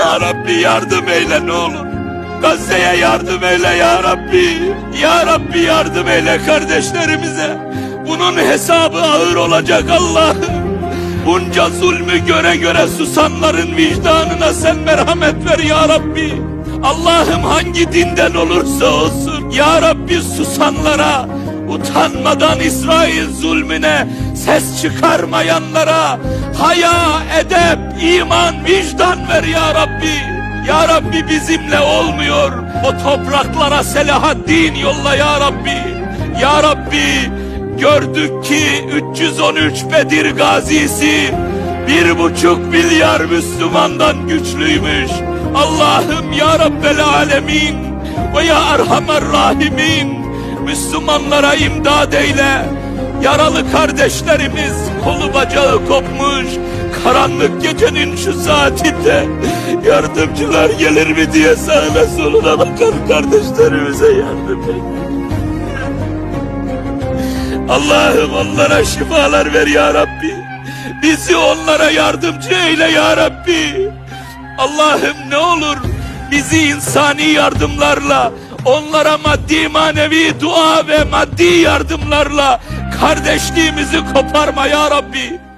Ya Rabbi yardım eyle ne olur. Gazze'ye yardım eyle ya Rabbi. Ya Rabbi yardım eyle kardeşlerimize. Bunun hesabı ağır olacak Allah'ım. Bunca zulmü göre göre susanların vicdanına sen merhamet ver ya Rabbi. Allah'ım hangi dinden olursa olsun ya Rabbi susanlara utanmadan İsrail zulmüne ses çıkarmayanlara haya, edep, iman, vicdan ver ya Rabbi. Ya Rabbi bizimle olmuyor. O topraklara Selahaddin yolla ya Rabbi. Ya Rabbi gördük ki 313 Bedir gazisi bir buçuk milyar Müslümandan güçlüymüş. Allah'ım ya Rabbel alemin ve ya Erhamer Rahimin Müslümanlara imdad eyle. Yaralı kardeşlerimiz kolu bacağı kopmuş. Karanlık gecenin şu saatinde yardımcılar gelir mi diye sağına soluna bakan kardeşlerimize yardım et. Allah'ım onlara şifalar ver ya Rabbi. Bizi onlara yardımcı eyle ya Rabbi. Allah'ım ne olur bizi insani yardımlarla, onlara maddi manevi dua ve maddi yardımlarla kardeşliğimizi koparma ya Rabbi.